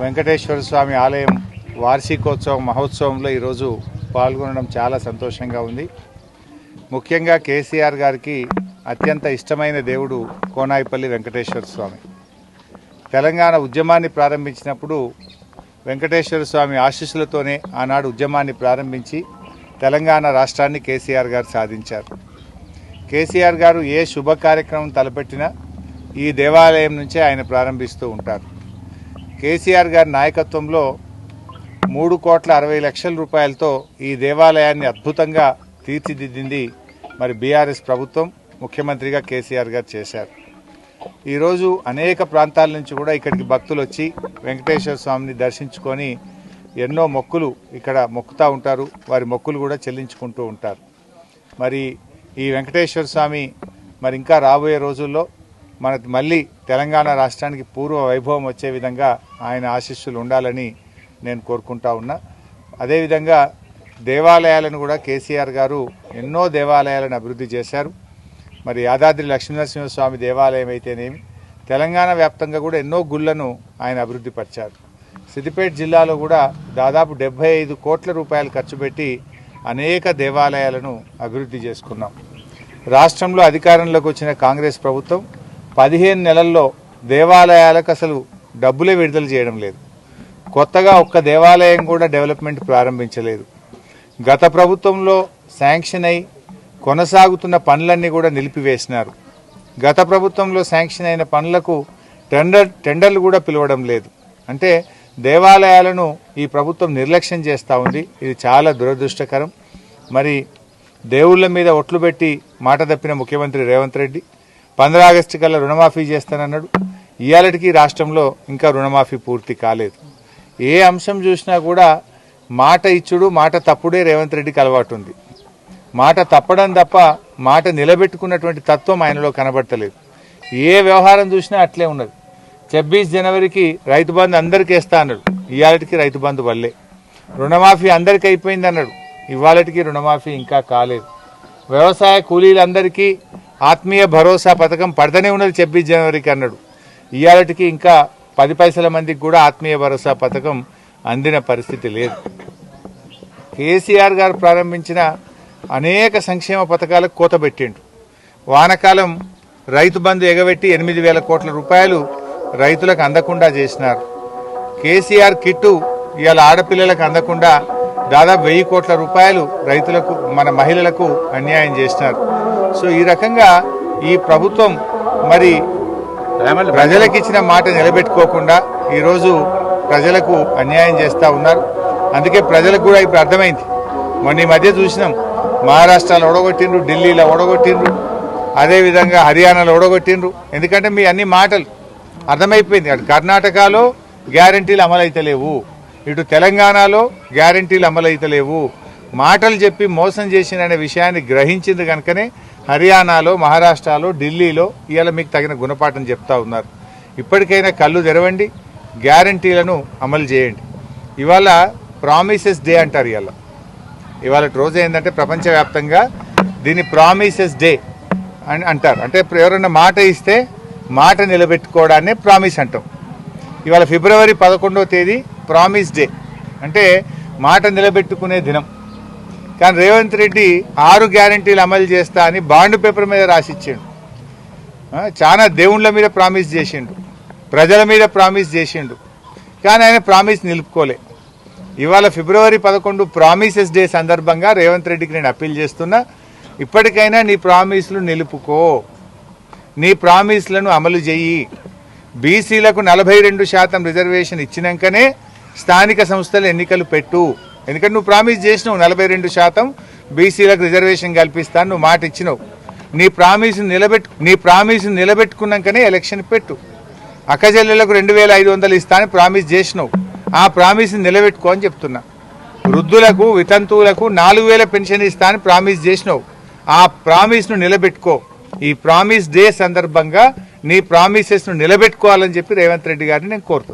వెంకటేశ్వర స్వామి ఆలయం వార్షికోత్సవం మహోత్సవంలో ఈరోజు పాల్గొనడం చాలా సంతోషంగా ఉంది. ముఖ్యంగా కేసీఆర్ గారికి అత్యంత ఇష్టమైన దేవుడు కోనాయిపల్లి వెంకటేశ్వర స్వామి. తెలంగాణ ఉద్యమాన్ని ప్రారంభించినప్పుడు వెంకటేశ్వర స్వామి ఆశీస్సులతోనే ఆనాడు ఉద్యమాన్ని ప్రారంభించి తెలంగాణ రాష్ట్రాన్ని కేసీఆర్ గారు సాధించారు. కేసీఆర్ గారు ఏ శుభ కార్యక్రమం తలపెట్టినా ఈ దేవాలయం నుంచే ఆయన ప్రారంభిస్తూ ఉంటారు. కేసీఆర్ గారి నాయకత్వంలో మూడు కోట్ల అరవై లక్షల రూపాయలతో ఈ దేవాలయాన్ని అద్భుతంగా తీర్చిదిద్దింది మరి బీఆర్ఎస్ ప్రభుత్వం ముఖ్యమంత్రిగా కేసీఆర్ గారు చేశారు. ఈరోజు అనేక ప్రాంతాల నుంచి కూడా ఇక్కడికి భక్తులు వచ్చి వెంకటేశ్వర స్వామిని దర్శించుకొని ఎన్నో మొక్కులు ఇక్కడ మొక్కుతూ ఉంటారు వారి మొక్కులు కూడా చెల్లించుకుంటూ ఉంటారు. మరి ఈ వెంకటేశ్వర స్వామి మరి ఇంకా రాబోయే రోజుల్లో మన మళ్ళీ తెలంగాణ రాష్ట్రానికి పూర్వ వైభవం వచ్చే విధంగా ఆయన ఆశీస్సులు ఉండాలని నేను కోరుకుంటా ఉన్నా. అదేవిధంగా దేవాలయాలను కూడా కేసీఆర్ గారు ఎన్నో దేవాలయాలను అభివృద్ధి చేశారు. మరి యాదాద్రి లక్ష్మీనరసింహస్వామి దేవాలయం అయితేనేమి తెలంగాణ వ్యాప్తంగా కూడా ఎన్నో గుళ్ళను ఆయన అభివృద్ధి పరిచారు. సిద్దిపేట జిల్లాలో కూడా దాదాపు డెబ్బై ఐదు కోట్ల రూపాయలు ఖర్చు పెట్టి అనేక దేవాలయాలను అభివృద్ధి చేసుకున్నాం. రాష్ట్రంలో అధికారంలోకి వచ్చిన కాంగ్రెస్ ప్రభుత్వం పదిహేను నెలల్లో దేవాలయాలకు అసలు డబ్బులే విడుదల చేయడం లేదు. కొత్తగా ఒక్క దేవాలయం కూడా డెవలప్మెంట్ ప్రారంభించలేదు. గత ప్రభుత్వంలో శాంక్షన్ అయి కొనసాగుతున్న పనులన్నీ కూడా నిలిపివేసినారు. గత ప్రభుత్వంలో శాంక్షన్ అయిన పనులకు టెండర్ టెండర్లు కూడా పిలవడం లేదు. అంటే దేవాలయాలను ఈ ప్రభుత్వం నిర్లక్ష్యం చేస్తూ ఉంది. ఇది చాలా దురదృష్టకరం. మరి దేవుళ్ళ మీద ఒట్లు పెట్టి మాట తప్పిన ముఖ్యమంత్రి రేవంత్ రెడ్డి పంద్రా ఆగస్టు కల్లా రుణమాఫీ చేస్తానన్నాడు. ఇవాళకి రాష్ట్రంలో ఇంకా రుణమాఫీ పూర్తి కాలేదు. ఏ అంశం చూసినా కూడా మాట ఇచ్చుడు మాట తప్పుడే రేవంత్ రెడ్డికి అలవాటు ఉంది. మాట తప్పడం తప్ప మాట నిలబెట్టుకున్నటువంటి తత్వం ఆయనలో కనబడతలేదు. ఏ వ్యవహారం చూసినా అట్లే ఉన్నది. ఛబ్బీస్ జనవరికి రైతు బంధు అందరికీ వేస్తా అన్నాడు. ఇవాళకి రైతు బంధు వల్లే. రుణమాఫీ అందరికీ అయిపోయింది అన్నాడు. ఇవాళకి రుణమాఫీ ఇంకా కాలేదు. వ్యవసాయ కూలీలందరికీ ఆత్మీయ భరోసా పథకం పడతనే ఉన్నది ఛబ్బీస్ జనవరికి అన్నాడు. ఇవాళకి ఇంకా పది పైసల మందికి కూడా ఆత్మీయ భరోసా పథకం అందిన పరిస్థితి లేదు. కేసీఆర్ గారు ప్రారంభించిన అనేక సంక్షేమ పథకాలకు కోత పెట్టిండు. వానకాలం రైతు బంధు ఎగబెట్టి ఎనిమిది వేల కోట్ల రూపాయలు రైతులకు అందకుండా చేసినారు. కేసీఆర్ కిట్టు ఇవాళ ఆడపిల్లలకు అందకుండా దాదాపు వెయ్యి కోట్ల రూపాయలు రైతులకు మన మహిళలకు అన్యాయం చేసినారు. సో ఈ రకంగా ఈ ప్రభుత్వం మరి ప్రజలకు ఇచ్చిన మాట నిలబెట్టుకోకుండా ఈరోజు ప్రజలకు అన్యాయం చేస్తూ ఉన్నారు. అందుకే ప్రజలకు కూడా ఇప్పుడు అర్థమైంది. మొన్న ఈ మధ్య చూసినాం మహారాష్ట్రలో ఓడగొట్టిండ్రు ఢిల్లీలో ఓడగొట్టిండ్రు అదేవిధంగా హర్యానాలో ఓడగొట్టిండ్రు. ఎందుకంటే మీ అన్ని మాటలు అర్థమైపోయింది. అటు కర్ణాటకలో గ్యారంటీలు అమలైతలేవు. ఇటు తెలంగాణలో గ్యారంటీలు అమలైతలేవు. మాటలు చెప్పి మోసం చేసిన విషయాన్ని గ్రహించింది కనుకనే హర్యానాలో మహారాష్ట్రలో ఢిల్లీలో ఇవాళ మీకు తగిన గుణపాఠం చెప్తా ఉన్నారు. ఇప్పటికైనా కళ్ళు తెరవండి గ్యారంటీలను అమలు చేయండి. ఇవాళ ప్రామిసెస్ డే అంటారు ఇవాళ ఇవాళ రోజు ఏంటంటే ప్రపంచవ్యాప్తంగా దీన్ని ప్రామిసెస్ డే అని అంటారు. అంటే ఎవరైనా మాట ఇస్తే మాట నిలబెట్టుకోవడాన్ని ప్రామిస్ అంటాం. ఇవాళ ఫిబ్రవరి పదకొండవ తేదీ ప్రామిస్ డే. అంటే మాట నిలబెట్టుకునే దినం. కానీ రేవంత్ రెడ్డి ఆరు గ్యారంటీలు అమలు చేస్తా అని బాండ్ పేపర్ మీద రాసిచ్చిండు. చాలా దేవుళ్ళ మీద ప్రామిస్ చేసిండు. ప్రజల మీద ప్రామిస్ చేసిండు. కానీ ఆయన ప్రామిస్ నిలుపుకోలే. ఇవాళ ఫిబ్రవరి పదకొండు ప్రామిసెస్ డే సందర్భంగా రేవంత్ రెడ్డికి నేను అప్పీల్ చేస్తున్నా ఇప్పటికైనా నీ ప్రామిస్లు నిలుపుకో. నీ ప్రామిస్లను అమలు చెయ్యి. బీసీలకు నలభై రెండు శాతం రిజర్వేషన్ ఇచ్చినాకనే స్థానిక సంస్థలు ఎన్నికలు పెట్టు. ఎందుకంటే నువ్వు ప్రామిస్ చేసినావు నలభై రెండు శాతం బీసీలకు రిజర్వేషన్ కల్పిస్తాను నువ్వు మాట ఇచ్చినావు. నీ ప్రామిస్ నిలబెట్టు నీ ప్రామిస్ నిలబెట్టుకున్నాకనే ఎలక్షన్ పెట్టు. అక్కజల్లెలకు రెండు వేల ఐదు వందలు ఇస్తా అని ప్రామిస్ చేసినావు. ఆ ప్రామిస్ నిలబెట్టుకో అని చెప్తున్నా. వృద్ధులకు వితంతువులకు నాలుగు వేల పెన్షన్ ఇస్తా అని ప్రామిస్ చేసినావు. ఆ ప్రామిస్ను నిలబెట్టుకో. ఈ ప్రామిస్ డే సందర్భంగా నీ ప్రామిసెస్ను నిలబెట్టుకోవాలని చెప్పి రేవంత్ రెడ్డి గారిని నేను కోరుతున్నాను